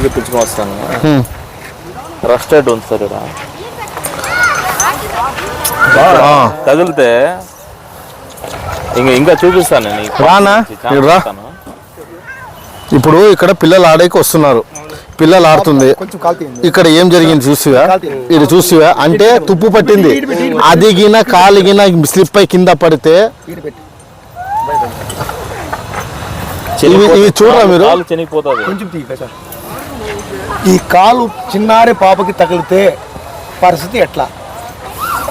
రోజు పిలుచుకొని వస్తాను రస్టెడ్ ఉంది సార్ ఇక్కడ. తగిలితే ఇంకా ఇంకా చూపిస్తాను నేను. రానా? రా. ఇప్పుడు ఇక్కడ పిల్లలు ఆడేకి వస్తున్నారు. పిల్లలు ఆడుతుంది. ఇక్కడ ఏం జరిగింది చూసివా? ఇది చూసివా? అంటే తుప్పు పట్టింది. అది గిన కాలు గిన స్లిప్ అయి కింద పడితే ఇవి ఇవి చూడరా మీరు? కాలు చెనిగిపోతుంది కొంచెం తీయ సార్ ఈ కాలు చిన్నారి పాపకి తగిలితే పరిస్థితి ఎట్లా?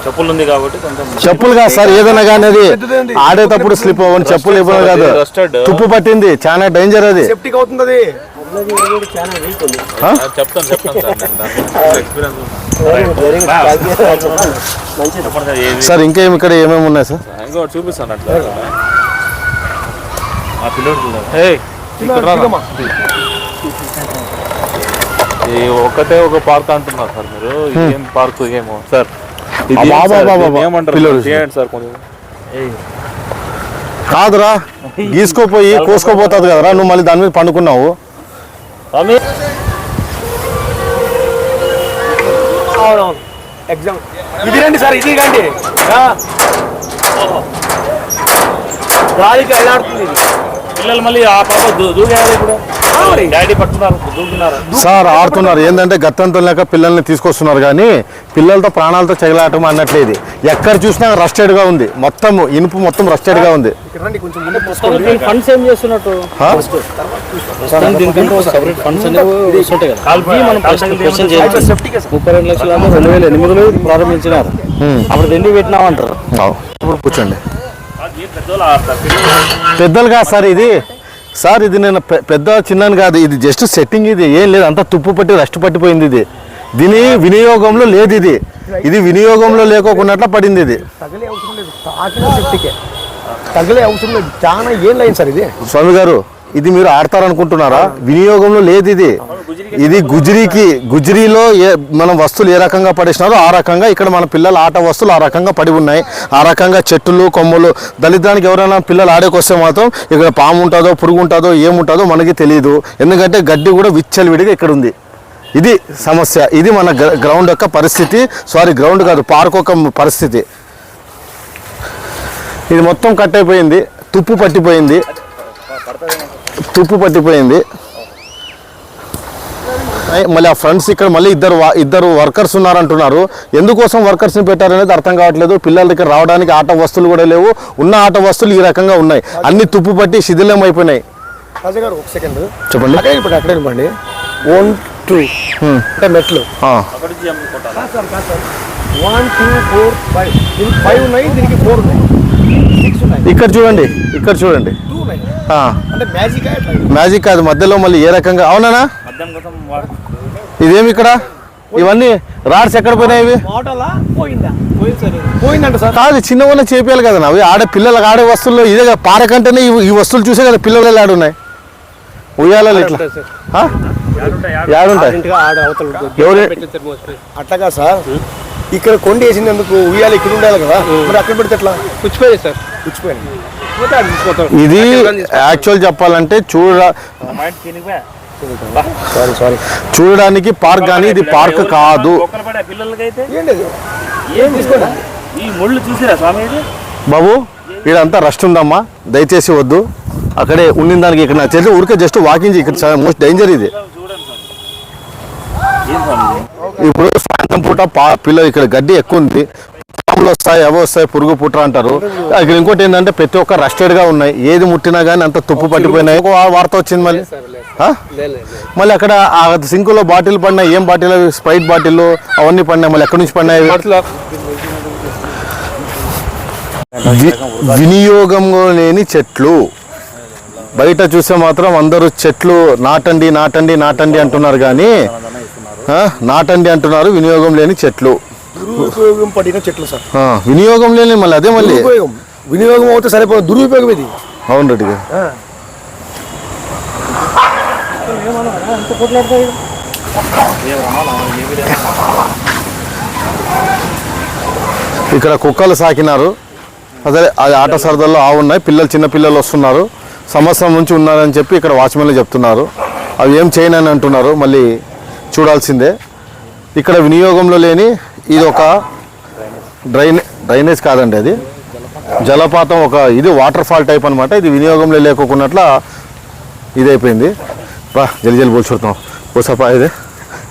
చెప్పులు ఉంది కాబట్టి చెప్పులు కాదు సార్ ఏదైనా కానీ అది? ఆడేటప్పుడు స్లిప్ అవ్వని చెప్పులు ఇవ్వడం కాదు. తుప్పు పట్టింది చాలా డేంజర్ అది. అవుతుంది అది ఆ, చెప్తాను చెప్తాను సార్ ఇంకేం ఇక్కడ ఏమేమి ఉన్నాయి సార్? ఇంకోటి చూపిస్తాను అట్లా. ఆ పిల్లోడు చూడండి ఏయ్ ఇక్కడ రా. దిగమ్మా. ఈ ఒకటే ఒక పార్క్ అంటున్నారు సార్ మీరు. ఏం పార్క్ ఏమో సార్. ఏమంటారు? చేయండి సార్ కొంచెం. కాదురా గీసుకోపోయి కోసుకోపోతుంది కదరా నువ్వు మళ్ళీ దాని మీద పండుకున్నావు. ఎగ్జామ్ ఇది రండి సార్ ఇది రా. గాలికి వెళ్ళాడుతుంది. పిల్లలు మళ్ళీ ఆ పాప దూ- దూకారు ఇప్పుడు. సార్ ఆడుతున్నారు. ఏంటంటే గత్తంతో లేక పిల్లల్ని తీసుకొస్తున్నారు కానీ పిల్లలతో ప్రాణాలతో చెగలాటం అన్నట్లే ఇది ఎక్కడ చూసినా రస్టెడ్గా ఉంది. మొత్తం ఇనుపు మొత్తం రస్టెడ్గా ఉంది ఫండ్స్ ఏం చేస్తున్నట్టు? ముప్పై రెండు లక్షల రెండు వేల ఎనిమిదిలో ప్రారంభించినారు. అప్పుడు పెట్టినామంటారు. ఇప్పుడు కూర్చోండి. పెద్దలు కాదు సార్ ఇది. సార్ ఇది నేను పెద్ద చిన్నని కాదు ఇది జస్ట్ సెట్టింగ్ ఇది ఏం లేదు అంతా తుప్పు పట్టి రస్ట్ పట్టిపోయింది ఇది. దీని వినియోగంలో లేదు ఇది. ఇది వినియోగంలో లేకోకున్నట్ల పడింది ఇది. తగిలే అవసరం లేదు తాకిన తగిలే అవసరం లేదు చాలా ఏం లైన్ సార్ ఇది. స్వామి గారు ఇది మీరు ఆడతారనుకుంటున్నారా? వినియోగంలో లేదు ఇది. ఇది గుజరీకి గుజరీలో ఏ మనం వస్తువులు ఏ రకంగా పడేసినారో ఆ రకంగా ఇక్కడ మన పిల్లల ఆట వస్తువులు ఆ రకంగా పడి ఉన్నాయి. ఆ రకంగా చెట్టులు కొమ్మలు దళితానికి ఎవరైనా పిల్లలు ఆడేకొస్తే మాత్రం ఇక్కడ పాము ఉంటుందో పురుగు ఉంటుందో ఏముంటుందో మనకి తెలియదు ఎందుకంటే గడ్డి కూడా విచ్చలవిడిగా ఇక్కడ ఉంది. ఇది సమస్య. ఇది మన గ్రౌండ్ యొక్క పరిస్థితి. సారీ గ్రౌండ్ కాదు పార్క్ యొక్క పరిస్థితి. ఇది మొత్తం కట్ అయిపోయింది. తుప్పు పట్టిపోయింది. తుప్పు పట్టిపోయింది. మళ్ళీ ఆ ఫ్రెండ్స్ ఇక్కడ మళ్ళీ ఇద్దరు ఇద్దరు వర్కర్స్ ఉన్నారంటున్నారు. ఎందుకోసం వర్కర్స్ని పెట్టారనేది అర్థం కావట్లేదు. పిల్లల దగ్గర రావడానికి ఆట వస్తువులు కూడా లేవు. ఉన్న ఆట వస్తువులు ఈ రకంగా ఉన్నాయి. అన్ని తుప్పు పట్టి శిథిలం అయిపోయినాయి. రాజా గారు ఒక సెకండ్ చెప్పండి. అక్కడే ఇప్పుడు అక్కడే ఇవ్వండి వన్ టూ అంటే మెట్లు. వన్ టూ ఫోర్ ఫైవ్ దీనికి ఫైవ్ ఉన్నాయి దీనికి ఫోర్ ఉన్నాయి. సిక్స్ ఉన్నాయి. ఇక్కడ చూడండి ఇక్కడ చూడండి. అంటే మ్యాజిక్ మ్యాజిక్ కాదు మధ్యలో మళ్ళీ ఏ రకంగా అవునా ఇదేమి ఇక్కడ? ఇవన్నీ రాడ్స్ ఎక్కడ పోయినాయి ఇవి? కాదు చిన్న వాళ్ళని చేపియాలి కదా అవి ఆడే పిల్లలకు ఆడే వస్తువుల్లో ఇదే కదా. పారకంటేనే ఈ- వస్తువులు చూసే కదా పిల్లలు ఆడున్నాయి ఉయ్యాలలో ఇట్లా? యాడుంటాయి ఎవరు? అట్లాగా సార్ ఇక్కడ కొండ వేసినందుకు ఉయ్యాలి ఇక్కడ ఉండాలి కదా. మరి అక్కడ పెడితే ఎట్లా? పుచ్చిపోయింది సార్. తీసుకోతాం. ఇది యాక్చువల్ చెప్పాలంటే చూడ చూడడానికి పార్క్ కానీ ఇది పార్క్ కాదు. బాబు ఇదంతా రస్ట్ ఉందమ్మా. దయచేసి వద్దు. అక్కడే ఉండిన దానికి ఇక్కడ నా చేతి ఊరికే జస్ట్ వాకింగ్ ఇక్కడ మోస్ట్ డేంజర్ ఇది. ఇప్పుడు సాయంత్రం పూట పిల్లలు ఇక్కడ గడ్డి ఎక్కువ ఉంది. పాము పాములు వస్తాయి అవి వస్తాయి పురుగు పుట్ర అంటారు. ఇక్కడ ఇంకోటి ఏంటంటే ప్రతి ఒక్క రస్టెడ్గా ఉన్నాయి. ఏది ముట్టినా కానీ అంత తుప్పు పట్టిపోయినాయి. వార్త వచ్చింది మళ్ళీ? మళ్ళీ అక్కడ ఆ సింకులో బాటిల్ పడినాయి. ఏం బాటిల్ స్ప్రైట్ బాటిల్ అవన్నీ పడినాయి. మళ్ళీ ఎక్కడి నుంచి పడినాయి అవి? వి- వినియోగంలో లేని చెట్లు. బయట చూస్తే మాత్రం అందరూ చెట్లు నాటండి నాటండి నాటండి అంటున్నారు కానీ నాటండి అంటున్నారు వినియోగం లేని చెట్లు. దురుపయోగం పడిన చెట్లు సార్. ఆ, వినియోగం లేని మళ్ళీ అదే మళ్ళీ. దురుపయోగం. వినియోగం అవుతే సరిపోదు దురుపయోగం ఇది. అవును రెడ్డి గారు. ఇక్కడ కుక్కలు సాకినారు. అదే అది ఆట సరదాల్లో ఆవు ఉన్నాయి పిల్లలు చిన్న పిల్లలు వస్తున్నారు. సంవత్సరం నుంచి ఉన్నారని చెప్పి ఇక్కడ వాచ్మెన్లు చెప్తున్నారు. అవి ఏం చేయనని అంటున్నారు మళ్ళీ చూడాల్సిందే. ఇక్కడ వినియోగంలో లేని ఇది ఒక డ్రైనే డ్రైనేజ్ కాదండి అది. జలపాతం ఒక ఇది వాటర్ ఫాల్ టైప్ అనమాట ఇది వినియోగంలో లేకోకున్నట్ల ఇది అయిపోయింది బా జల్ జల్ పోల్చుడతాం పోసపా ఇది.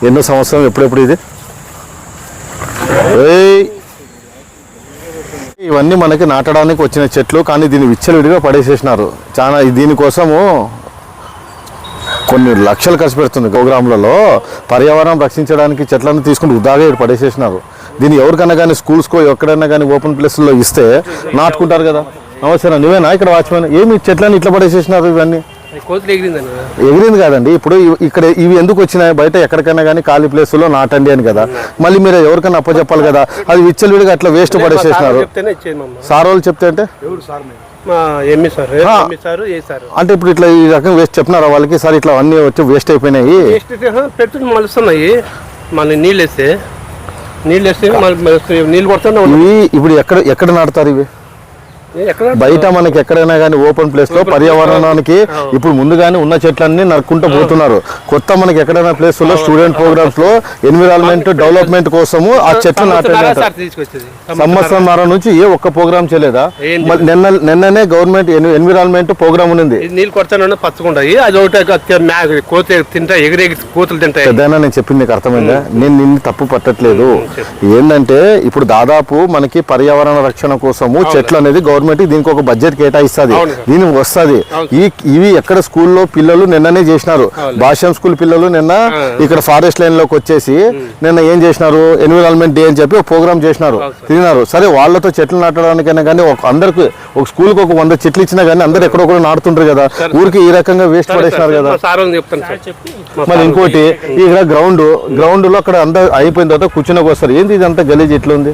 ఎన్నో సంవత్సరం ఎప్పుడెప్పుడు ఇది? ఇవన్నీ మనకి నాటడానికి వచ్చిన చెట్లు కానీ దీన్ని విచ్చలవిడిగా పడేసేసినారు. చాలా దీనికోసము కొన్ని లక్షలు ఖర్చు పెడుతుంది ప్రోగ్రాంలలో. పర్యావరణం రక్షించడానికి చెట్లను తీసుకుని ఇక్కడ పడేసేసినారు. దీన్ని ఎవరికైనా కానీ స్కూల్స్కో ఎక్కడైనా కానీ ఓపెన్ ప్లేస్లో ఇస్తే నాటుకుంటారు కదా. నమస్తే నువ్వేనా ఇక్కడ వాచ్మెన్? ఏమి చెట్లను ఇట్లా పడేసేసినారు ఇవన్నీ? ఎగిరింది కాదండి. ఇప్పుడు ఇక్కడ ఇవి ఎందుకు వచ్చినాయి? బయట ఎక్కడికైనా కానీ ఖాళీ ప్లేస్లో నాటండి అని కదా. మళ్ళీ మీరు ఎవరికైనా అప్పచెప్పాలి కదా. అది విచ్చలవిడిగా అట్లా వేస్ట్ పడేసేసినారు. సార్ వాళ్ళు చెప్తే అంటే? మా ఎమ్మి సార్ ఆ. ఎమ్మి సార్ ఏ సార్. అంటే ఇప్పుడు ఇట్లా ఈ రకం వేస్ట్ చెప్పినారా వాళ్ళకి? సార్ ఇట్లా అన్నీ వచ్చి వేస్ట్ అయిపోయినాయి. పెట్టుకుని మలుస్తున్నాయి. మళ్ళీ నీళ్ళు వేస్తే నీళ్ళు వేస్తే మళ్ళీ. నీళ్ళు కొడుతూనే ఉన్నాయి ఇవి ఇప్పుడు ఎక్కడ ఎక్కడ నాటుతారు ఇవి? బయట మనకి ఎక్కడైనా కానీ ఓపెన్ ప్లేస్లో పర్యావరణానికి ఇప్పుడు ముందుగానే ఉన్న చెట్లన్నీ నరుక్కుంటూ పోతున్నారు. కొత్త మనకి ఎక్కడైనా ప్లేస్లో స్టూడెంట్ ప్రోగ్రామ్స్లో ఎన్విరాన్మెంట్ డెవలప్మెంట్ కోసము ఆ చెట్లు నాటండి సంవత్సరాలు అంటారు. సార్ తీసుకొచ్చేది. సంవత్సరంన్నర నుంచి ఏ ఒక్క ప్రోగ్రామ్ చేయలేదా? నిన్న నిన్ననే గవర్నమెంట్ ఎన్విరాన్మెంట్ ప్రోగ్రామ్ ఉంది ఇది నీళ్ళు కొడతానే పచ్చకుంటాయి అది ఒకటి కోత ఎగిరి కోతులు తింటాయి నేను చెప్పింది నీకు అర్థమైందా? నేను నిన్ను తప్పు పట్టట్లేదు. ఏంటంటే ఇప్పుడు దాదాపు మనకి పర్యావరణ రక్షణ కోసము చెట్లు అనేది గవర్నమెంట్ దీనికి ఒక బడ్జెట్ కేటాయిస్తుంది. దీనికి వస్తుంది. ఈ ఇవి ఎక్కడ స్కూల్లో పిల్లలు నిన్ననే చేసినారు. భాష్యం స్కూల్ పిల్లలు నిన్న ఇక్కడ ఫారెస్ట్ లైన్లోకి వచ్చేసి నిన్న ఏం చేసినారు? ఎన్విరాన్మెంట్ డే అని చెప్పి ఒక ప్రోగ్రామ్ చేసినారు. తిరిగినారు. సరే వాళ్ళతో చెట్లు నాటడానికైనా కానీ ఒక అందరికి ఒక స్కూల్కి ఒక వంద చెట్లు ఇచ్చినా కానీ అందరు ఎక్కడొక్కడ నాటుతుంటారు కదా. ఊరికి ఈ రకంగా వేస్ట్ పడేసినారు కదా. మరి ఇంకోటి ఇక్కడ గ్రౌండ్ గ్రౌండ్లో అక్కడ అంతా అయిపోయిన తర్వాత కూర్చుని వస్తారు ఏంది ఇదంతా గలీజ్ ఎట్లా ఉంది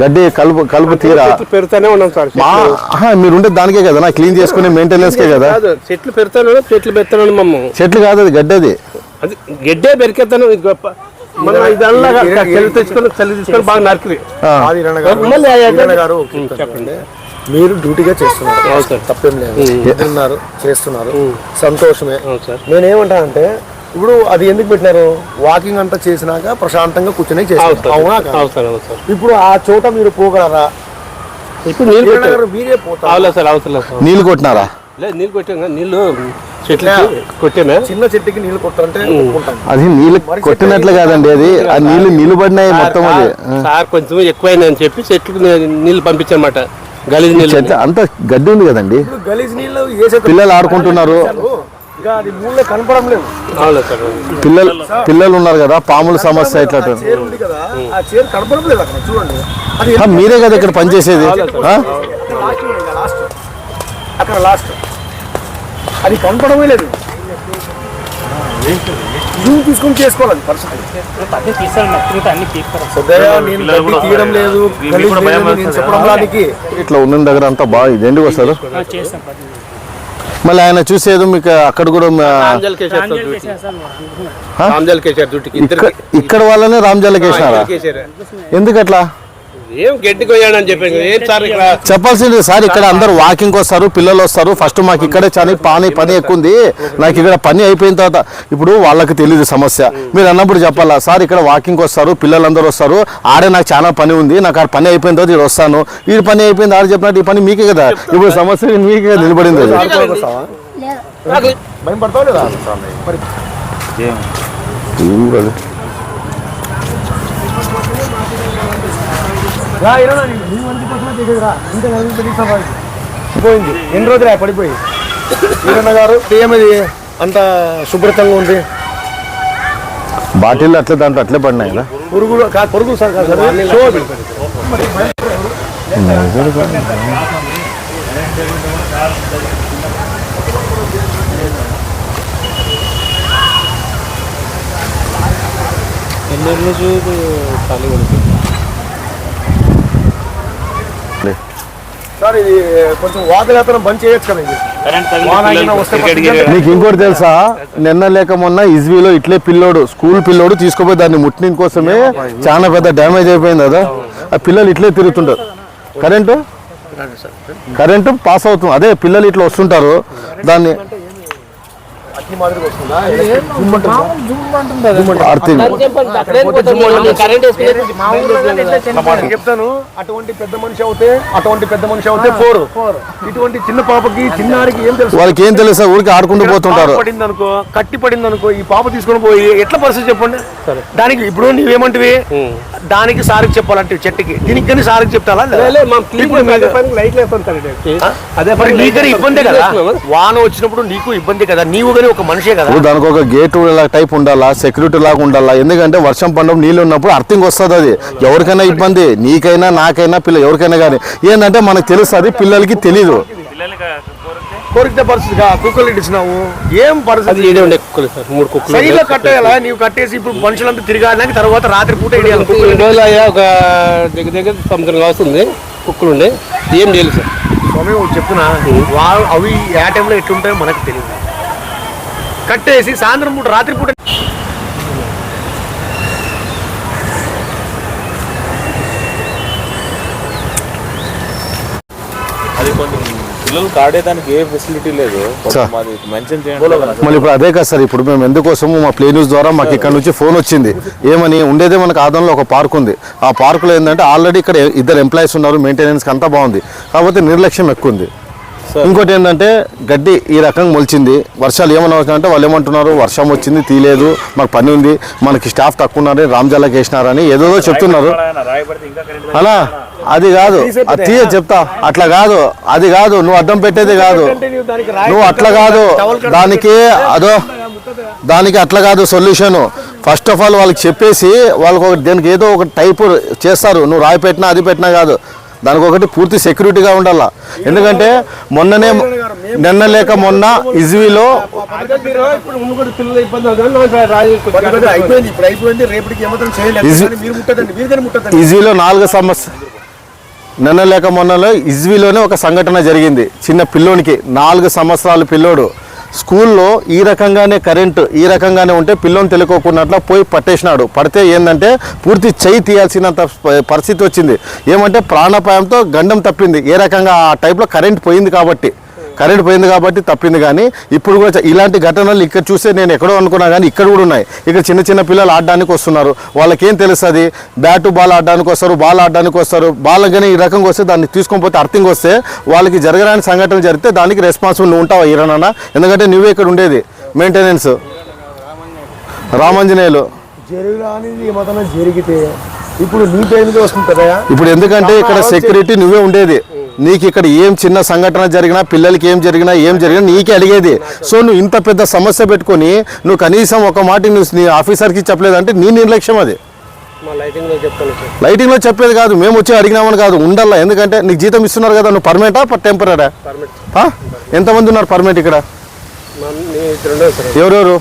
గడ్డి కలుపు కలుపు తీరా? పెరుగుతానే ఉన్నాం సార్ మా ఆహా, మీరు ఉండే దానికే కదా నా క్లీన్ చేసుకునే మెయింటెనెన్స్ కే కదా. కాదు చెట్లు పెడతాను చెట్లు పెడతాను మమ్మ. చెట్లు కాదు అది గడ్డి అది అది గడ్డే పెరికేస్తాను ఇది గొప్ప మన ఇదల్లా చలి తెచ్చుకొని చలి తీసుకొని బాగా నరికి చెప్పండి. మీరు డ్యూటీగా చేస్తున్నారు. తప్పేం లేదు. చేస్తున్నారు. సంతోషమే. సార్. నేనేమంటానంటే ఇప్పుడు అది ఎందుకు పెట్టినారు? వాకింగ్ అంతా చేసినాక ప్రశాంతంగా కూర్చొని చేస్తారు అవును ఇప్పుడు ఆ చోట మీరు పోగలరా? ఇప్పుడు నీళ్ళు మీరే పోతారు? అవలేదు సార్ అవసరం నీళ్ళు కొట్టినారా? లేదు నీళ్ళు చెట్లు చిన్న చెట్టుకి నీళ్ళు కొట్టాలంటే ఒప్పుకుంటాం. అది నీళ్ళు కొట్టినట్లు కాదండి అది. ఆ నీళ్ళు నిలబడినాయి మొత్తం అది. సార్- కొంచెం ఎక్కువైంది అని చెప్పి చెట్లకు నీ- నీళ్ళు పంపించన్నమాట గలీజ్ నీళ్ళు. చెట్ల అంత గడ్డి ఉంది కదండి. ఇప్పుడు గలీజ్ నీళ్ళు వేసే పిల్లలు ఆడుకుంటున్నారు. పిల్లలు పిల్లలు ఉన్నారు కదా పాముల సమస్య ఆ, మీరే కదా ఇక్కడ పనిచేసేది? ఆ? Last last. అక్కడ లాస్ట్. అది కనపడమే లేదు. జూమ్ తీసుకొని చేసుకోవాలి తీయడం చెప్పడం ఇట్లా ఉన్న దగ్గర అంతా బాగా ఇదేంటి వస్తారు మళ్ళీ ఆయన చూసేది మీకు అక్కడ కూడా ఇక్కడ వాళ్ళనే రామ్జల్లకి వేసినారా కేసారు ఎందుకు అట్లా ఏం గడ్డి కొయ్యాడని చెప్పాను ఏం సార్ ఇక్కడ? చెప్పాల్సింది సార్ ఇక్కడ అందరు వాకింగ్ వస్తారు పిల్లలు వస్తారు. ఫస్ట్ మాకు ఇక్కడే చాలా పని పని ఎక్కువ ఉంది. నాకు ఇక్కడ పని అయిపోయిన తర్వాత ఇప్పుడు వాళ్ళకి తెలియదు సమస్య. మీరు అన్నప్పుడు చెప్పాలా సార్ ఇక్కడ వాకింగ్ వస్తారు పిల్లలందరూ వస్తారు. ఆడే నాకు చాలా పని ఉంది. నాకు ఆ పని అయిపోయిన తర్వాత ఇక్కడ వస్తాను. ఈ పని అయిపోయింది ఆడ చెప్పినట్టు ఈ పని మీకే కదా. ఇప్పుడు సమస్య మీకే కదా నిలబడింది భయం పడతావు లేదా. ఏం? రా ఇరవై నీ మంచి కోసమే చేసేది రా. ఇంత నలుగురు పెట్టి సంపాదించు. పోయింది. ఎన్ని రోజులు పడిపోయి. వీరన్న గారు ఏమది అంత శుభ్రతంగా ఉంది. బాటిల్ అట్లే దాంట్లో అట్లే పడినాయి కదా. పురుగులు కాదు పురుగులు సార్ కాదు సోది. సార్ ఇది కొంచెం వాతయాత్ర బంద్ చేయొచ్చు కదా ఇది. నీకు ఇంకోటి తెలుసా? నిన్న లేక మొన్న ఇజ్వీలో ఇట్లే పిల్లోడు స్కూల్ పిల్లోడు తీసుకుపోయి దాన్ని ముట్టిన కోసమే చాలా పెద్ద డ్యామేజ్ అయిపోయింది కదా. ఆ పిల్లలు ఇట్లే తిరుగుతుంటారు. కరెంటు? కరెంటు పాస్ అవుతుంది. అదే పిల్లలు ఇట్లా వస్తుంటారు. దాన్ని మాదిరిగా వస్తుందా? చెప్తాను. అటువంటి పెద్ద మనిషి అవుతే అటువంటి పెద్ద మనిషి అవుతే ఫోర్. ఇటువంటి చిన్న పాపకి చిన్నారికి ఏం తెలుసు? వాళ్ళకి ఏం తెలుసా? ఊరికి ఆడుకుంటూ పోతుంటారు. పడింది అనుకో కట్టి పడింది అనుకో ఈ పాప తీసుకొని పోయి ఎట్లా పరిస్థితి చెప్పండి? దానికి ఇప్పుడు నీవేమంటివి దానికి సారికి చెప్పాలంటే చెట్టుకి. దీనికి కానీ సారికి చెప్తాలా? అదే మరి నీకని ఇబ్బందే కదా? వాన వచ్చినప్పుడు నీకు ఇబ్బంది కదా? నీవు కానీ ఒక మనిషే కదా? దానికి ఒక గేట్ టైప్ ఉండాలా? సెక్యూరిటీ లాగా ఉండాలా? ఎందుకంటే వర్షం పడడం నీళ్ళు ఉన్నప్పుడు అర్థంకి వస్తుంది అది. ఎవరికైనా ఇబ్బంది. నీకైనా నాకైనా పిల్ల ఎవరికైనా కానీ. ఏంటంటే మనకు తెలుస్తుంది పిల్లలకి తెలీదు. కోరిక పరిస్థితి కుక్కలు ఇచ్చినావు ఏం అది పరిస్థితి ఏడే ఉండే కుక్కలు సార్. మూడు కుక్కలు సైడ్లో కట్టేయాలా? నీవు కట్టేసి ఇప్పుడు మనుషులంతా తిరగాడానికి తర్వాత రాత్రి పూట ఇడియాలి. కుక్కలు రోజులు అయ్యా ఒక దగ్గర దగ్గర సంవత్సరం వస్తుంది కుక్కలు ఉండే. ఏం లేదు సార్. స్వామి చెప్తున్నా. వా- అవి ఏ టైంలో ఎట్లుంటాయో మనకు తెలియదు. కట్టేసి సాయంత్రం పూట రాత్రి పూట అది కొంచెం పిల్లలకి ఆడేదానికి ఏ ఫెసిలిటీ లేదు. మెన్షన్ చేయండి. మళ్ళీ ఇప్పుడు అదే కదా సార్ ఇప్పుడు మేము ఎందుకోసము మా ప్లే న్యూస్ ద్వారా మాకు ఇక్కడ నుంచి ఫోన్ వచ్చింది. ఏమని? ఉండేదే మనకు ఆదంలో ఒక పార్క్ ఉంది. ఆ పార్కులో ఏంటంటే ఆల్రెడీ ఇక్కడ ఇద్దరు ఎంప్లాయీస్ ఉన్నారు మెయింటెనెన్స్కి అంతా బాగుంది. కాకపోతే నిర్లక్ష్యం ఎక్కువ ఉంది. ఇంకోటి ఏంటంటే గడ్డి ఈ రకంగా మొలిచింది. వర్షాలు ఏమన్నా అంటే వాళ్ళు ఏమంటున్నారు వర్షం వచ్చింది తీయలేదు మాకు పని ఉంది మనకి స్టాఫ్ తక్కువ ఉన్నారని రామ్జాలకు వేసినారని ఏదో చెప్తున్నారు. అలా అది కాదు. అది తీయ చెప్తా. అట్లా కాదు. అది కాదు. నువ్వు అడ్డం పెట్టేది కాదు. నువ్వు అట్లా కాదు. దానికి అదో దానికి అట్లా కాదు సొల్యూషన్. ఫస్ట్ ఆఫ్ ఆల్ వాళ్ళకి చెప్పేసి వాళ్ళకి ఒక దానికి ఏదో ఒక టైపు చేస్తారు. నువ్వు రాయి పెట్టినా అది పెట్టినా కాదు. దానికి ఒకటి పూర్తి సెక్యూరిటీగా ఉండాలా. ఎందుకంటే మొన్ననే నిన్న లేక మొన్న ఇజ్వీలో ఇజ్వీలో నాలుగు సమస్య నిన్న లేక మొన్నలో ఇజ్వీలోనే ఒక సంఘటన జరిగింది. చిన్న పిల్లోనికి నాలుగు సంవత్సరాల పిల్లోడు. స్కూల్లో ఈ రకంగానే కరెంటు ఈ రకంగానే ఉంటే పిల్లని తెలుకోకున్నట్ల పోయి పట్టేసినాడు. పడితే ఏంటంటే పూర్తి చేయి తీయాల్సినంత పరిస్థితి వచ్చింది. ఏమంటే ప్రాణాపాయంతో గండం తప్పింది. ఏ రకంగా ఆ టైప్లో కరెంట్ పోయింది కాబట్టి. కరెంట్ పోయింది కాబట్టి తప్పింది కానీ ఇప్పుడు కూడా ఇలాంటి ఘటనలు ఇక్కడ చూస్తే నేను ఎక్కడో అనుకున్నా కానీ ఇక్కడ కూడా ఉన్నాయి. ఇక్కడ చిన్న చిన్న పిల్లలు ఆడడానికి వస్తున్నారు. వాళ్ళకేం తెలుస్తుంది? బ్యాటు బాల్ ఆడడానికి వస్తారు బాల్ ఆడడానికి వస్తారు. బాల్ కానీ ఈ రకంగా వస్తే దాన్ని తీసుకొని పోతే అర్థంగా వస్తే వాళ్ళకి జరగరాని సంఘటన జరిగితే దానికి రెస్పాన్సిబుల్ నువ్వు ఉంటావా ఈరనన్నా ఎందుకంటే నువ్వే ఇక్కడ ఉండేది. మెయింటెనెన్స్ రామాంజనేయులు. జరిగితే ఇప్పుడు నీ వస్తుంది కదా? ఇప్పుడు ఎందుకంటే ఇక్కడ సెక్యూరిటీ నువ్వే ఉండేది. నీకు ఇక్కడ ఏం చిన్న సంఘటన జరిగినా పిల్లలకి ఏం జరిగినా ఏం జరిగినా నీకే అడిగేది. సో నువ్వు ఇంత పెద్ద సమస్య పెట్టుకొని నువ్వు కనీసం ఒక మాట నువ్వు నీ ఆఫీసర్కి చెప్పలేదంటే నీ నిర్లక్ష్యం అది. లైటింగ్లో చెప్పేది కాదు మేము వచ్చి అడిగినామని కాదు ఉండాలా ఎందుకంటే నీకు జీతం ఇస్తున్నారు కదా నువ్వు పర్మనెంటా పర్మిట్ ఎంతమంది ఉన్నారు పర్మనెంట్ ఇక్కడ? ఎవరెవరు?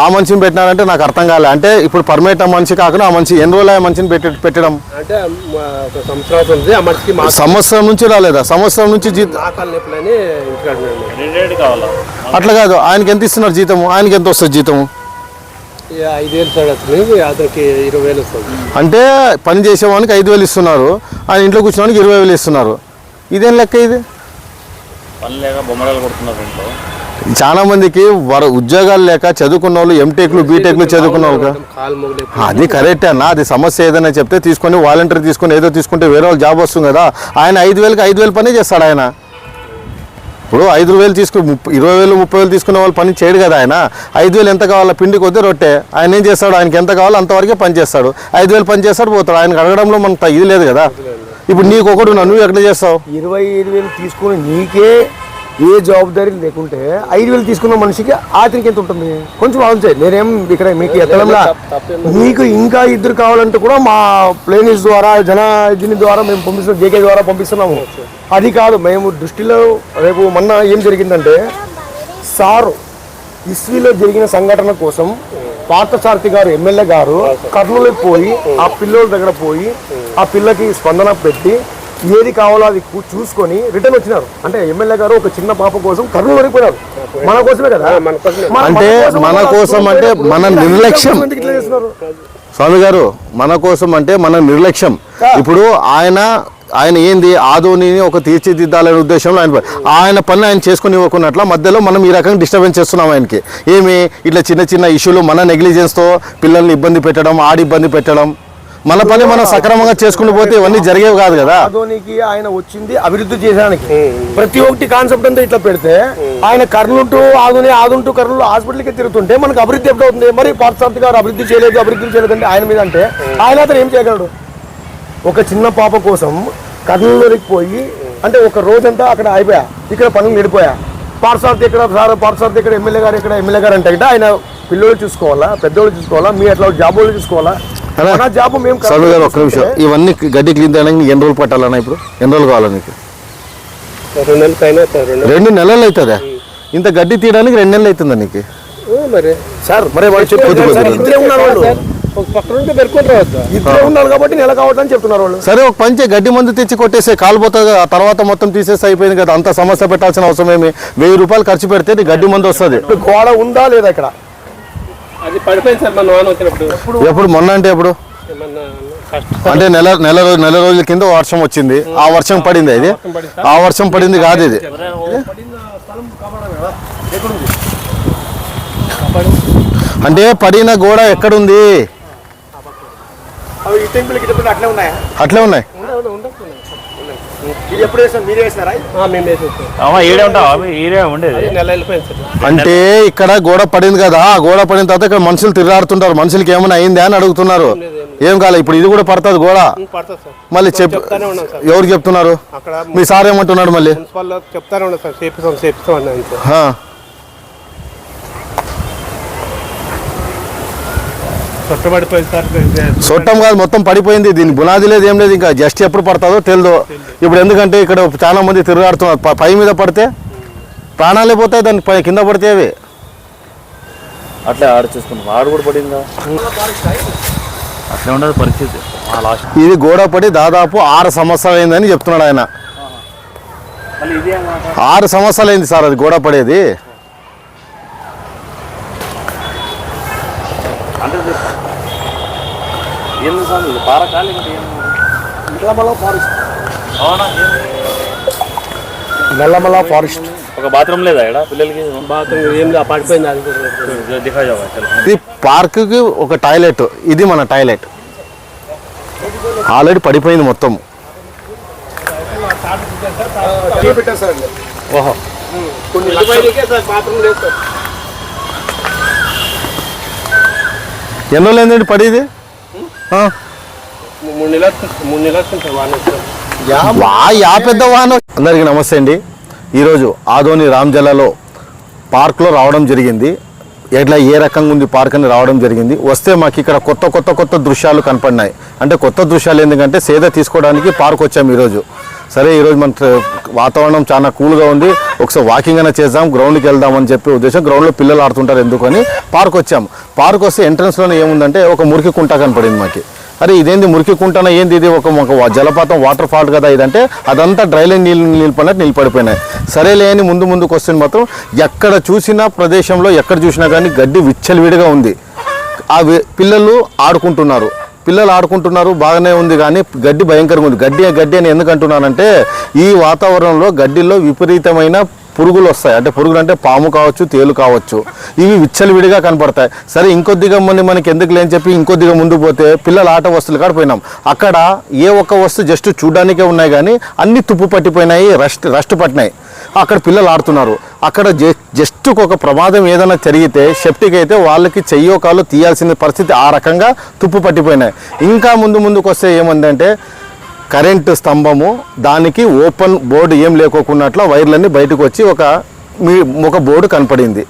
ఆ మనిషిని పెట్టినారంటే నాకు అర్థం కాలే. అంటే ఇప్పుడు పర్మనెంట్ మనిషి కాకుండా ఆ మనిషి ఎన్ని రోజులు ఆ మనిషిని పెట్టి పెట్టడం? అంటే సంవత్సరం నుంచి రాలేదా? సంవత్సరం నుంచి జీతం అట్లా కాదు. ఆయనకి ఎంత ఇస్తున్నారు జీతము? ఆయనకి ఎంత వస్తుంది జీతము? వస్తుంది. అంటే పని చేసేవానికి ఐదు వేలు ఇస్తున్నారు. ఆయన ఇంట్లో కూర్చోడానికి ఇరవై వేలు ఇస్తున్నారు. ఇదేం లెక్క ఇది? పని లేక బొమ్మరాలు కొడుతున్నారు ఇంట్లో. చాలా మందికి వర ఉద్యోగాలు లేక చదువుకున్న వాళ్ళు ఎంటెక్లు బీటెక్లు చదువుకున్న వాళ్ళు అది కరెక్టే అన్న. అది సమస్య ఏదైనా చెప్తే తీసుకొని వాలంటీర్ తీసుకొని ఏదో తీసుకుంటే వేరే వాళ్ళు జాబ్ వస్తుంది కదా. ఆయన ఐదు వేలకి ఐదు వేలు పని చేస్తాడు ఆయన. ఇప్పుడు ఐదు వేలు తీసుకుని ముప్పై ఇరవై వేలు ముప్పై వేలు తీసుకునే వాళ్ళు పని చేయడు కదా ఆయన. ఐదు వేలు ఎంత కావాలో పిండి కొద్ది రొట్టె. ఆయన ఏం చేస్తాడు? ఆయనకి ఎంత కావాలో అంతవరకే పని చేస్తాడు. ఐదు వేలు పని చేస్తాడు పోతాడు. ఆయనకు అడగడంలో మనకు ఇది లేదు కదా. ఇప్పుడు నీకు ఒకటి ఉన్నావు నువ్వు ఎట్లా చేస్తావు? ఇరవై ఐదు వేలు తీసుకుని నీకే ఏ జవాబుదారీ లేకుంటే ఐదు వేలు తీసుకున్న మనిషికి ఆతనికి ఎంత ఉంటుంది? కొంచెం ఆలోచించాయి నేనేం ఇక్కడ మీకు ఎత్తడంలా? మీకు ఇంకా ఇద్దరు కావాలంటే కూడా మా ప్లేనిస్ ద్వారా జన దీని ద్వారా మేము పంపిస్తున్నాం జేకే ద్వారా పంపిస్తున్నాము. అది కాదు మేము దృష్టిలో రేపు మొన్న ఏం జరిగిందంటే సారు ఇస్వీలో జరిగిన సంఘటన కోసం పార్థసారథి గారు ఎమ్మెల్యే గారు కర్నూలుకి పోయి ఆ పిల్లోల దగ్గర పోయి ఆ పిల్లకి స్పందన పెట్టి ఏది కావాలో అది చూసుకొని రిటర్న్ వచ్చినారు. అంటే ఎమ్మెల్యే గారు ఒక చిన్న పాప కోసం కర్నూలు వరకు పోయినారు మన కోసమే. కదా అంటే మన కోసం అంటే మన నిర్లక్ష్యం. స్వామి గారు మన కోసం అంటే మన నిర్లక్ష్యం. ఇప్పుడు ఆయన ఆయన ఏంది? ఆదోనిని ఒక తీర్చిదిద్దాలనే ఉద్దేశంలో ఆయన ఆయన పని ఆయన చేసుకుని ఇవ్వకున్నట్ల మధ్యలో మనం ఈ రకంగా డిస్టర్బెన్స్ చేస్తున్నాం ఆయనకి. ఏమి? ఇట్లా చిన్న చిన్న ఇష్యూలు మన నెగ్లిజెన్స్తో పిల్లల్ని ఇబ్బంది పెట్టడం ఆడి ఇబ్బంది పెట్టడం. మన పని మనం సక్రమంగా చేసుకుంటూ పోతే ఇవన్నీ జరిగేవి కాదు కదా. ఆదోనికి ఆయన వచ్చింది అభివృద్ధి చేయడానికి ప్రతి ఒక్కటి కాన్సెప్ట్ అంతా ఇట్లా పెడితే ఆయన కర్నూలు టు ఆదుని ఆదుని టు కర్నూలు హాస్పిటల్కి తిరుగుతుంటే మనకు అభివృద్ధి ఎప్పుడు అవుతుంది? మరి పార్థసారథి గారు అభివృద్ధి చేయలేదు అభివృద్ధి చేయలేదు అంటే ఆయన మీద అంటే ఆయన అతను ఏం చేయగలడు? ఒక చిన్న పాప కోసం కర్నూలుకి పోయి అంటే ఒక రోజంతా అక్కడ అయిపోయా. ఇక్కడ పనులు నిడిపోయా. పార్థసారథి ఇక్కడ సార్ పార్థసారథి ఇక్కడ ఎమ్మెల్యే గారు ఇక్కడ ఎమ్మెల్యే గారు అంటే ఆయన పిల్లలు చూసుకోవాలా పెద్దోళ్ళు చూసుకోవాలా మీ అట్లా జాబ్ వాళ్ళు చూసుకోవాలా? జాబ్ మేము స్వామి గారు ఒక్క నిమిషం. ఇవన్నీ గడ్డి క్లీన్ చేయడానికి నీకు ఎన్ని రోజులు పట్టాలన్నా ఇప్పుడు? ఎన్ని రోజులు కావాలా నీకు రెండు నెలల అవుతుంది, రెండు రెండు నెలలు. అవుతుందా? ఇంత గడ్డి తీయడానికి రెండు నెలలు అవుతుందా నీకు? మరి సార్ మరి వాళ్ళు చెప్పేది సార్, ఇద్దరే ఉన్నారు వాళ్ళు. కాబట్టి నెల కావట్లని చెప్తున్నారు వాళ్ళు. సరే ఒక పంచే గడ్డి మందు తెచ్చి కొట్టేసే కాలిపోతుంది ఆ తర్వాత మొత్తం తీసేసి అయిపోయింది కదా అంత సమస్య పెట్టాల్సిన అవసరం ఏమి? వెయ్యి రూపాయలు ఖర్చు పెడితే నీ గడ్డి మందు వస్తుంది. గోడ ఉందా లేదా ఇక్కడ? అది పడిపోయింది సార్ మన వాన వచ్చినప్పుడు. ఎప్పుడు? మొన్న అంటే ఎప్పుడు? అంటే నెల నెల రోజు నెల రోజుల కింద వర్షం వచ్చింది. ఆ వర్షం పడింది ఇది? ఆ వర్షం పడింది కాదు ఇది. అంటే పడిన గోడ ఎక్కడుంది? అట్లే ఉన్నాయి? ఇది ఎప్పుడు వేసారు మీరే వేసినారా? ఆ, మేము వేసేస్తాం. అమ్మ ఈడే ఉంటావా? ఈడే ఉండేది. అది నెల వెళ్ళిపోయింది సార్. అంటే ఇక్కడ గోడ పడింది కదా ఆ గోడ పడిన తర్వాత ఇక్కడ మనుషులు తిరగాడుతుంటారు. మనుషులకి ఏమైనా అయిందా అని అడుగుతున్నారు. ఏం కాలే ఇప్పుడు ఇది కూడా పడుతుంది గోడ. మళ్ళీ చెప్ ఎవరు చెప్తున్నారు? అక్కడ మీ సార్ ఏమంటున్నాడు మళ్ళీ? మున్సిపల్ చెప్తానే ఉన్నాం సార్. చేపిస్తాం చేపిస్తాం సొట్టం కాదు మొత్తం పడిపోయింది. దీని బునాది లేదు ఏం లేదు ఇంకా జస్ట్ ఎప్పుడు పడుతుందో తెలియదు ఇప్పుడు ఎందుకంటే ఇక్కడ చాలా మంది తిరగాడుతున్నారు ప- పై మీద పడితే ప్రాణాలే పోతాయి దాని పై కింద పడితే అవి అట్లే ఆడు చూసుకుంటాం. ఆడు కూడా పడిందా? అట్లే ఉండదు పరిస్థితి. ఇది గోడ పడి దాదాపు ఆరు సంవత్సరాలు అయిందని చెప్తున్నాడు ఆయన. ఆరు సంవత్సరాలు అయింది సార్ అది గోడ పడేది అంటే ఇది ఏంది స్వామి ఇంకోటి ఏం? నల్లమల ఫారెస్ట్. అవునా? నల్లమల ఫారెస్ట్. ఒక బాత్రూమ్ లేదా ఇక్కడ పిల్లలకి? బాత్రూమ్ ఏం పడిపోయింది అది. ఇది పార్కుకి ఒక టాయిలెట్ ఇది మన టాయిలెట్. ఆల్రెడీ పడిపోయింది మొత్తం. ఓహో. వెళ్ళిపోయినాకే సార్ బాత్రూమ్ లేదు సార్ ఎన్ని పడేది? మూడు నెలలు మూడు నెలలు సార్ వాన వా యా పెద్ద వాహనం అందరికీ నమస్తే అండి. ఈరోజు ఆదోని రామ్జల్లాలో పార్క్లో రావడం జరిగింది. ఎట్లా ఏ రకంగా ఉంది పార్క్ అని రావడం జరిగింది. వస్తే మాకు ఇక్కడ కొత్త కొత్త కొత్త దృశ్యాలు కనపడినాయి. అంటే కొత్త దృశ్యాలు ఎందుకంటే సేద తీసుకోవడానికి పార్క్ వచ్చాము ఈరోజు. సరే ఈరోజు మన వాతావరణం చాలా కూల్గా ఉంది. ఒకసారి వాకింగ్ అయినా చేద్దాం గ్రౌండ్కి వెళ్దాం అని చెప్పి ఉద్దేశం. గ్రౌండ్లో పిల్లలు ఆడుతుంటారు ఎందుకని పార్క్ వచ్చాం పార్క్ వస్తే ఎంట్రన్స్లోనే ఏముందంటే ఒక మురికి కుంట కనపడింది మాకు. అరే ఇదేంది మురికి కుంటన ఏంది ఇది? ఒక ఒక జలపాతం వాటర్ ఫాల్ కదా ఇదంటే అదంతా డ్రైలైన్ నీళ్ళు నిలిపడినట్టు నిలిపడిపోయినాయి సరేలే అని ముందు ముందుకు వస్తుంది మాత్రం ఎక్కడ చూసినా ప్రదేశంలో ఎక్కడ చూసినా కానీ గడ్డి విచ్చలవిడిగా ఉంది. ఆ వి- పిల్లలు ఆడుకుంటున్నారు. పిల్లలు ఆడుకుంటున్నారు బాగానే ఉంది కానీ గడ్డి భయంకరంగా ఉంది. గడ్డి గడ్డి అని ఎందుకు అంటున్నానంటే ఈ వాతావరణంలో గడ్డిలో విపరీతమైన పురుగులు వస్తాయి. అంటే పురుగులు అంటే పాము కావచ్చు తేలు కావచ్చు. ఇవి విచ్చలవిడిగా కనపడతాయి. సరే ఇంకొద్దిగా ముందు మనకి ఎందుకు లేని చెప్పి ఇంకొద్దిగా ముందు పోతే పిల్లల ఆట వస్తువులు కాడ పోయినాం. అక్కడ ఏ ఒక్క వస్తువు జస్ట్ చూడడానికే ఉన్నాయి కానీ అన్ని తుప్పు పట్టిపోయినాయి రస్ట్ రస్ట్ పట్టినాయి. అక్కడ పిల్లలు ఆడుతున్నారు. అక్కడ జస్ట్ ఒక ప్రమాదం ఏదైనా జరిగితే సెప్టిక్ అయితే వాళ్ళకి చెయ్యో కాలు తీయాల్సిన పరిస్థితి ఆ రకంగా తుప్పు పట్టిపోయినాయి. ఇంకా ముందు ముందుకు వస్తే ఏముందంటే కరెంటు స్తంభము దానికి ఓపెన్ బోర్డు ఏం లేకోకున్నట్లు వైర్లన్నీ బయటకు వచ్చి ఒక మీ ఒక బోర్డు కనపడింది.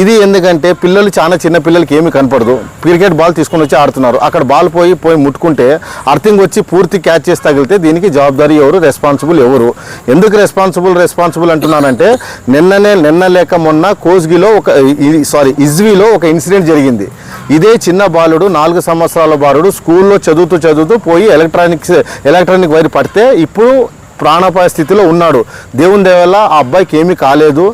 ఇది ఎందుకంటే పిల్లలు చాలా చిన్న పిల్లలకి ఏమి కనపడదు. క్రికెట్ బాల్ తీసుకొని వచ్చి ఆడుతున్నారు. అక్కడ బాల్ పోయి పోయి ముట్టుకుంటే అర్థింగ్ వచ్చి పూర్తి క్యాచ్ చేసి తగిలితే దీనికి జవాబారి ఎవరు? రెస్పాన్సిబుల్ ఎవరు? ఎందుకు రెస్పాన్సిబుల్ రెస్పాన్సిబుల్ అంటున్నానంటే నిన్ననే నిన్న లేక మొన్న కోజ్గిలో ఒక సారీ ఇజ్వీలో ఒక ఇన్సిడెంట్ జరిగింది. ఇదే చిన్న బాలుడు నాలుగు సంవత్సరాల బాలుడు స్కూల్లో చదువుతూ చదువుతూ పోయి ఎలక్ట్రానిక్స్ ఎలక్ట్రానిక్ వైర్ పడితే ఇప్పుడు ప్రాణాపాయ స్థితిలో ఉన్నాడు. దేవుని దేవల్ల ఆ అబ్బాయికి ఏమీ కాలేదు.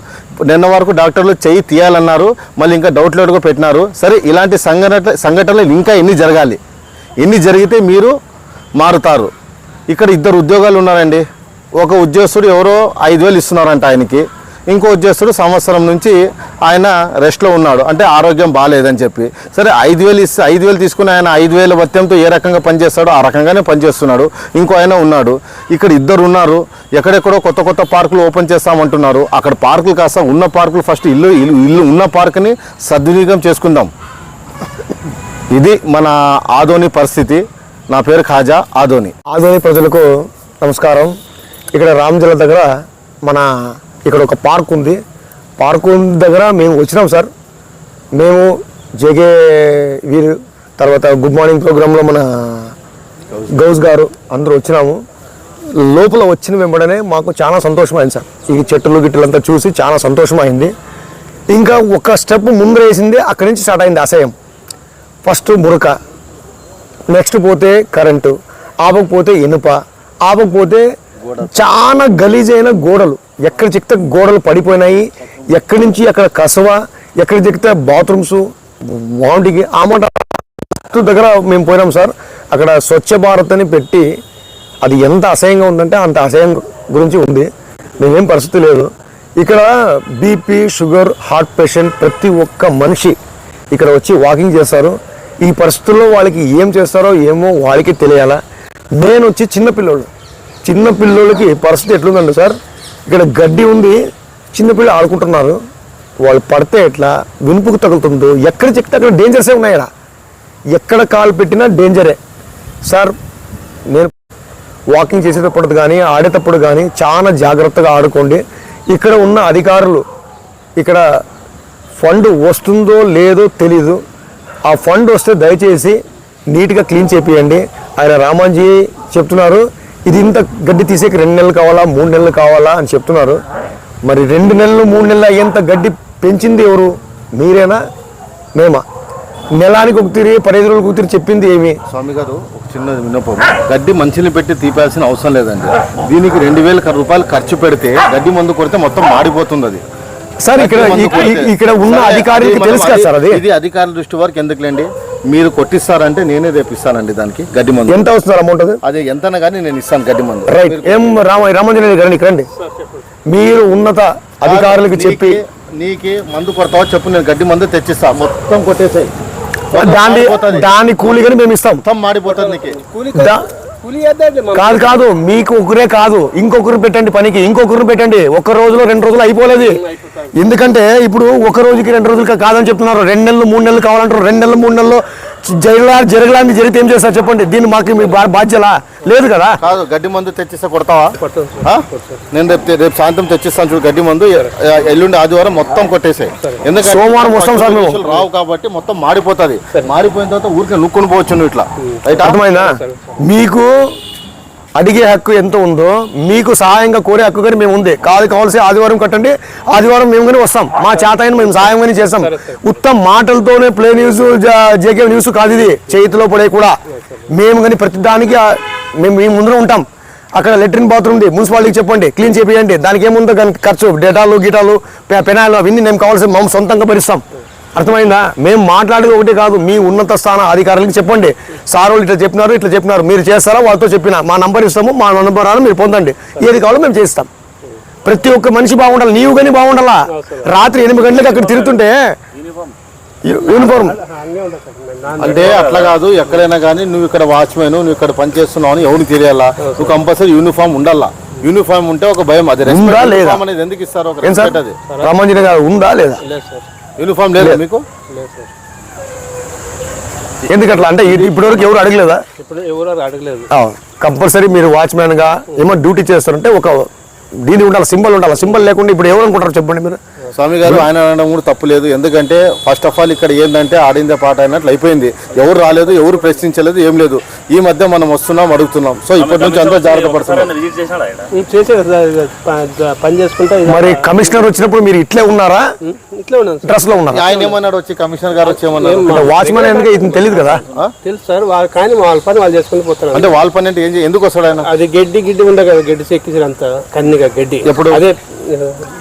నిన్న వరకు డాక్టర్లు చెయ్యి తీయాలన్నారు మళ్ళీ ఇంకా డౌట్ లేట్గా పెట్టినారు. సరే ఇలాంటి సంఘటన సంఘటనలు ఇంకా ఎన్ని జరగాలి? ఎన్ని జరిగితే మీరు మారుతారు? ఇక్కడ ఇద్దరు ఉద్యోగాలు ఉన్నారండి. ఒక ఉద్యోగస్తుడు ఎవరో ఐదు వేలు ఇస్తున్నారంట ఆయనకి. ఇంకో ఉద్యోగస్తుడు సంవత్సరం నుంచి ఆయన రెస్ట్లో ఉన్నాడు. అంటే ఆరోగ్యం బాగాలేదని చెప్పి. సరే ఐదు వేలు ఇస్తే ఐదు వేలు తీసుకుని ఆయన ఐదు వేల భత్యంతో ఏ రకంగా పనిచేస్తాడో ఆ రకంగానే పనిచేస్తున్నాడు. ఇంకో ఆయన ఉన్నాడు. ఇక్కడ ఇద్దరు ఉన్నారు. ఎక్కడెక్కడో కొత్త కొత్త పార్కులు ఓపెన్ చేస్తామంటున్నారు. అక్కడ పార్కులు కాస్త ఉన్న పార్కులు ఫస్ట్ ఇల్లు ఇల్లు ఇల్లు ఉన్న పార్క్ని సద్వినియోగం చేసుకుందాం. ఇది మన ఆదోని పరిస్థితి. నా పేరు ఖాజా ఆదోని. ఆధోని ప్రజలకు నమస్కారం. ఇక్కడ రామజల దగ్గర మన ఇక్కడ ఒక పార్క్ ఉంది. పార్క్ దగ్గర మేము వచ్చినాం సార్. మేము జేకే వీరు తర్వాత గుడ్ మార్నింగ్ ప్రోగ్రాంలో మన గౌస్ గారు అందరూ వచ్చినాము. లోపల వచ్చిన వెంబడనే మాకు చాలా సంతోషమైంది సార్. ఈ చెట్టులు గిట్టలంతా చూసి చాలా సంతోషమైంది. ఇంకా ఒక స్టెప్ ముందరేసింది అక్కడి నుంచి స్టార్ట్ అయింది అసహ్యం. ఫస్ట్ మురక నెక్స్ట్ పోతే కరెంటు ఆపకపోతే ఇనుప ఆపకపోతే చాలా గలీజైన గోడలు. ఎక్కడ చెక్తే గోడలు పడిపోయినాయి. ఎక్కడి నుంచి అక్కడ కసవ ఎక్కడ చెక్తే బాత్రూమ్స్ వాంటికి ఆ మాట దగ్గర మేము పోయినాం సార్. అక్కడ స్వచ్ఛ భారత్ అని పెట్టి అది ఎంత అసహ్యంగా ఉందంటే అంత అసహ్యం గురించి ఉంది. మేమేం పరిస్థితి లేదు. ఇక్కడ బీపీ షుగర్ హార్ట్ పేషెంట్ ప్రతి ఒక్క మనిషి ఇక్కడ వచ్చి వాకింగ్ చేస్తారు. ఈ పరిస్థితుల్లో వాళ్ళకి ఏం చేస్తారో ఏమో వాళ్ళకి తెలియాలా? నేను వచ్చి చిన్న పిల్లోడు. చిన్న పిల్లోళ్ళకి పరిస్థితి ఎట్లుందండి సార్? ఇక్కడ గడ్డి ఉంది చిన్నపిల్లలు ఆడుకుంటున్నారు. వాళ్ళు పడితే ఎట్లా? వినుపుకు తగులుతుందో ఎక్కడ చెప్తే అక్కడ డేంజర్సే ఉన్నాయి ఇక్కడ ఎక్కడ కాలు పెట్టినా డేంజరే. సార్ నేను వాకింగ్ చేసేటప్పుడు కానీ ఆడేటప్పుడు కానీ చాలా జాగ్రత్తగా ఆడుకోండి. ఇక్కడ ఉన్న అధికారులు ఇక్కడ ఫండ్ వస్తుందో లేదో తెలీదు. ఆ ఫండ్ వస్తే దయచేసి నీట్గా క్లీన్ చేపియండి. ఆయన రామాంజీ చెప్తున్నారు. ఇది ఇంత గడ్డి తీసేకి రెండు నెలలు కావాలా మూడు నెలలు కావాలా అని చెప్తున్నారు. మరి రెండు నెలలు మూడు నెలలు అయ్యేంత గడ్డి పెంచింది ఎవరు? మీరేనా? మేమా? నెలానికి ఒక తిరిగి పదిహేను రోజులకు ఒక తిరిగి చెప్పింది ఏమి? స్వామి గారు ఒక చిన్న విన్నపం. గడ్డి మంచిని పెట్టి తీపాల్సిన అవసరం లేదండి. దీనికి రెండు వేల రూపాయలు ఖర్చు పెడితే గడ్డి మందు కొడితే మొత్తం మాడిపోతుంది అది. సార్ ఇక్కడ. ఇక్కడ ఉన్న అది తెలుసు కదా సార్ అది? ఇది అధికారుల దృష్టి వరకు ఎందుకులేండి? మీరు కొట్టిస్తారంటే నేనే రేపు ఇస్తానండి దానికి గడ్డి మందు. ఎంత వస్తుంది అమౌంట్ అది? అదే ఎంతనా కానీ నేను ఇస్తాను గడ్డి మందు. రైట్ ఏం రామ రామంజనేయులు గారు రండి మీరు ఉన్నత అధికారులకు చెప్పి నీకే- మందు కొడతావో చెప్పు నేను గడ్డి మందు తెచ్చిస్తా. మొత్తం కొట్టేసాయి. దాని దాని కూలిగాని మేము ఇస్తాం. మొత్తం మాడిపోతుంది నీకే. కాదు కాదు మీకు ఒకరే కాదు. ఇంకొకరు పెట్టండి పనికి ఇంకొకరు పెట్టండి. ఒక రోజులో రెండు రోజులు అయిపోలేదు. ఎందుకంటే ఇప్పుడు ఒక రోజుకి రెండు రోజులకి కాదని చెప్తున్నారు. రెండు నెలలు మూడు నెలలు కావాలంటారు. రెండు నెలలు మూడు నెలలు జరగలా జరగలాంటి జరిగితే ఏం చేస్తారు చెప్పండి? దీన్ని మాకు మీ బా- బాధ్యత లేదు కదా? కాదు గడ్డి మందు తెచ్చిస్తా కొడతావా? నేను రేపు రేపు సాయంత్రం తెచ్చిస్తాను చూడు గడ్డి మందు. ఎల్లుండి ఆదివారం మొత్తం కొట్టేసాయి. ఎందుకంటే సోమవారం వస్తాం సార్ మేము. రావు కాబట్టి మొత్తం మాడిపోతుంది. మాడిపోయిన తర్వాత ఊరికే నుక్కుని పోవచ్చు ఇట్లా. రైట్? అర్థమైందా? మీకు అడిగే హక్కు ఎంత ఉందో మీకు సహాయంగా కోరే హక్కు కానీ మేము ఉంది. కాదు కావాల్సి ఆదివారం కట్టండి ఆదివారం మేము కానీ వస్తాం. మా చేత మేము సహాయం కానీ చేస్తాం. ఉత్తమ మాటలతోనే ప్లే న్యూస్ జేకే న్యూస్ కాదు ఇది. చేతిలో పడే కూడా. మేము కానీ ప్రతి దానికి మేము మీ ముందర ఉంటాం. అక్కడ లెట్రిన్ బాత్రూమ్ ఉంది. మున్సిపాలిటీకి చెప్పండి. క్లీన్ చేపియండి. దానికి ఏముందో కానీ ఖర్చు డేటాలు గీటాలు పె- పెనాలు అవన్నీ మేము కావాల్సిన మేము సొంతంగా భరిస్తాం. అర్థమైందా? మేము మాట్లాడేది ఒకటి కాదు మీ ఉన్నత స్థాన అధికారులకు చెప్పండి. సార్ వాళ్ళు ఇట్లా చెప్పినారు ఇట్లా చెప్పినారు. మీరు చేస్తారా? వాళ్ళతో చెప్పిన. మా నంబర్ ఇస్తాము మా నంబర్ మీరు పొందండి. ఏది కావాలో మేము చేస్తాం. ప్రతి ఒక్క మనిషి బాగుండాలి. నీవు కానీ బాగుండాలా? రాత్రి ఎనిమిది గంటలకు అక్కడ తిరుగుతుంటే యూనిఫామ్ అంటే అట్లా కాదు. ఎక్కడైనా కానీ నువ్వు ఇక్కడ వాచ్మెన్ నువ్వు ఇక్కడ పని చేస్తున్నావు అని ఎవరికి తెలియాలా? నువ్వు కంపల్సరీ యూనిఫామ్ ఉండాలా? యూనిఫామ్ ఉంటే ఒక భయం. అది. ఉందా లేదా? ఎందుకు ఇస్తారు రామాంజనే గారు ఉందా లేదా? లేదు సార్. యూనిఫామ్ లేదు మీకు? ఎందుకట్లా అంటే ఇప్పటివరకు ఎవరు అడగలేదా? ఇప్పుడు ఎవరు అడగలేదు. కంపల్సరీ మీరు వాచ్మ్యాన్గా ఏమో డ్యూటీ చేస్తారంటే ఒక దీని ఉండాలి సింబల్ ఉండాలి. సింబల్ లేకుండా ఇప్పుడు ఎవరు అనుకుంటారు చెప్పండి మీరు? స్వామి గారు ఆయన అనడం కూడా తప్పు లేదు. ఎందుకంటే ఫస్ట్ ఆఫ్ ఆల్ ఇక్కడ ఏంటంటే ఆడిందే పాట అయినట్లు అయిపోయింది. ఎవరు రాలేదు ఎవరు ప్రశ్నించలేదు ఏం లేదు. ఈ మధ్య మనం వస్తున్నాం అడుగుతున్నాం. సో ఇప్పటి నుంచి అంతా జాగ్రత్త పడుతున్నాం మరి కమిషనర్ వచ్చినప్పుడు మీరు ఇట్లే ఉన్నారా? ఇట్లా ఉన్నాను సార్. డ్రెస్లో ఉన్నారా? ఆయన ఏమన్నాడు వచ్చి కమిషనర్ గారు వచ్చి ఏమన్నారు? వాచ్మెన్ ఎందుకు ఇది తెలియదు కదా? తెలుసు సార్ వాళ్ళు కానీ వాళ్ళ పని వాళ్ళు చేసుకుని పోతున్నారు. అంటే వాళ్ళ పని అంటే ఏం ఎందుకు వస్తాడు ఆయన? అది గడ్డి గిడ్డి ఉండే కదా గడ్డి చెక్కిసారు అంతా. కన్నిగా గడ్డి. ఎప్పుడు? అదే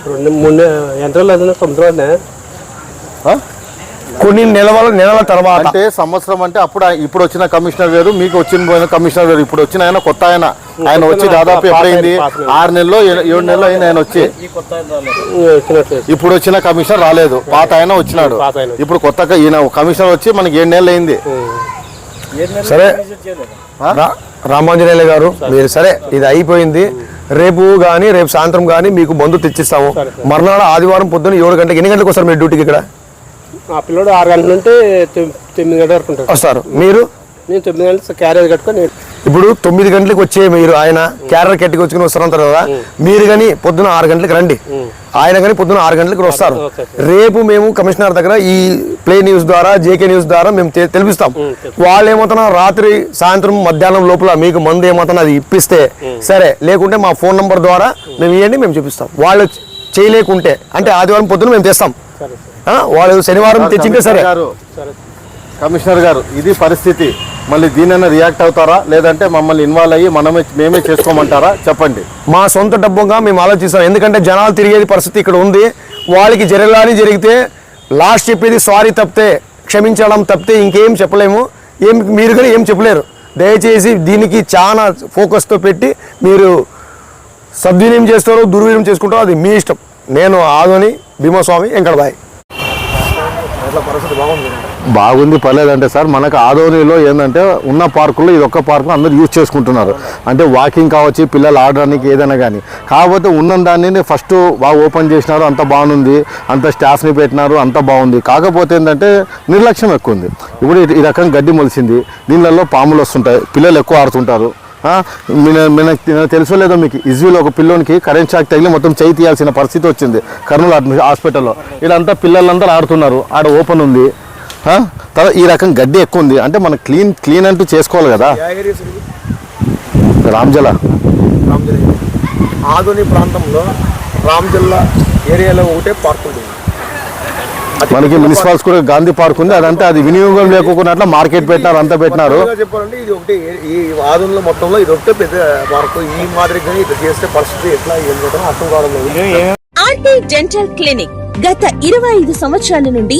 రెండు మూడు యంత్రాలు అదే సముద్రం ఆ? కొన్ని నెలల నెలల తర్వాత. అంటే సంవత్సరం అంటే అప్పుడు ఇప్పుడు వచ్చిన కమిషనర్ వేరు మీకు వచ్చిన పోయిన కమిషనర్ వేరు ఇప్పుడు వచ్చిన ఆయన కొత్త ఆయన. ఆయన వచ్చి దాదాపు ఎప్పుడైంది? ఆరు నెలలు ఏడు నెలలు అయింది ఆయన వచ్చి. ఇప్పుడు వచ్చిన కమిషనర్ రాలేదు. పాత ఆయన వచ్చినాడు. ఇప్పుడు కొత్తగా ఈయన కమిషనర్ వచ్చి మనకి ఏడు నెలలు అయింది. సరే. రామాంజనేయులు గారు. మీరు సరే ఇది అయిపోయింది. రేపు కానీ రేపు సాయంత్రం కానీ మీకు మందు తెచ్చిస్తాము. మర్నాడు ఆదివారం పొద్దున్న ఏడు గంటలకు ఎన్ని గంటలకు వస్తారు మీరు డ్యూటీకి ఇక్కడ? ఆ పిల్లడు ఆరు గంటల నుండి తొమ్- తొమ్మిది గంటల వరకు ఉంటాడు. వస్తారు. మీరు? నేను తొమ్మిది గంటల క్యారేజ్ కట్టుకొని ఇప్పుడు తొమ్మిది గంటలకు వచ్చే మీరు ఆయన క్యారెట్ కట్టుకు వచ్చుకుని వస్తారంటారు కదా మీరు కానీ పొద్దున ఆరు గంటలకు రండి. ఆయన కానీ పొద్దున ఆరు గంటలకు వస్తారు. రేపు మేము కమిషనర్ దగ్గర ఈ ప్లే న్యూస్ ద్వారా జేకే న్యూస్ ద్వారా మేము తెలిపిస్తాం. వాళ్ళు ఏమవుతున్నా రాత్రి సాయంత్రం మధ్యాహ్నం లోపల మీకు మందు ఏమవుతున్నా అది ఇప్పిస్తే సరే లేకుంటే మా ఫోన్ నంబర్ ద్వారా మేము ఇవ్వండి మేము చూపిస్తాం. వాళ్ళు చేయలేకుంటే అంటే ఆదివారం పొద్దున మేము తెస్తాం. ఆ, వాళ్ళు శనివారం తెచ్చింటే సరే. గారు కమిషనర్ గారు ఇది పరిస్థితి. మళ్ళీ దీనైనా రియాక్ట్ అవుతారా? లేదంటే మమ్మల్ని ఇన్వాల్వ్ అయ్యి మనమే మేమే చేసుకోమంటారా? చెప్పండి. మా సొంత డబ్బుగా మేము ఆలోచిస్తాం. ఎందుకంటే జనాలు తిరిగేది పరిస్థితి ఇక్కడ ఉంది. వాళ్ళకి జరగాలని జరిగితే లాస్ట్ చెప్పేది సారీ తప్పితే క్షమించడం తప్పితే ఇంకేం చెప్పలేము. ఏం మీరు కూడా ఏం చెప్పలేరు. దయచేసి దీనికి చాలా ఫోకస్తో పెట్టి మీరు సద్వినియోగం చేస్తారో దుర్వినియోగం చేసుకుంటారో అది మీ ఇష్టం. నేను ఆదోని భీమస్వామి వెంకటబాయ్. బాగుంది. బాగుంది పర్లేదంటే సార్ మనకు ఆదోనిలో ఏంటంటే ఉన్న పార్కుల్లో ఇది ఒక్క పార్కులో అందరూ యూజ్ చేసుకుంటున్నారు. అంటే వాకింగ్ కావచ్చు పిల్లలు ఆడడానికి ఏదైనా కానీ. కాకపోతే ఉన్న దాన్ని ఫస్ట్ బాగా ఓపెన్ చేసినారు అంత బాగుంది అంత స్టాఫ్ని పెట్టినారు అంత బాగుంది. కాకపోతే ఏంటంటే నిర్లక్ష్యం ఎక్కువ ఉంది. ఇప్పుడు ఈ- రకం గడ్డి మొలిసింది దీనిలలో పాములు వస్తుంటాయి పిల్లలు ఎక్కువ ఆడుతుంటారు. ఆ, తెలుసో లేదో మీకు? ఇజ్వీలో ఒక పిల్లోనికి కరెంట్ షాక్ తగిలి మొత్తం చేయి తీయాల్సిన పరిస్థితి వచ్చింది కర్నూలు అడ్మి- హాస్పిటల్లో ఇదంతా పిల్లలందరూ ఆడుతున్నారు ఆడ ఓపెన్ ఉంది. తర్వాత ఈ రకం గడ్డి ఎక్కువ ఉంది. అంటే మనం క్లీన్ క్లీన్ అంటూ చేసుకోవాలి కదా. రామ్జల. ఆధునిక ప్రాంతంలో రామజిల్లా ఏరియాలో ఒకటే పార్క్ ఉంది మనకి మున్సిపల్ స్కూల్ గాంధీ పార్క్ ఉంది. అదంతా అది వినియోగం లేకుండా మార్కెట్ పెట్టినారు అంతా పెట్టినారు. చెప్పాలంటే ఇది ఒకటి. ఈ ఆధునిక మొత్తంలో ఇది ఒకటే పెద్ద పార్క్. ఈ మాదిరిగా ఇట్లా చేస్తే పరిస్థితి ఎట్లా ఏం అర్థం కావడం లేదు. ఆర్టీ డెంటల్ క్లినిక్ గత ఇరవై ఐదు సంవత్సరాల నుండి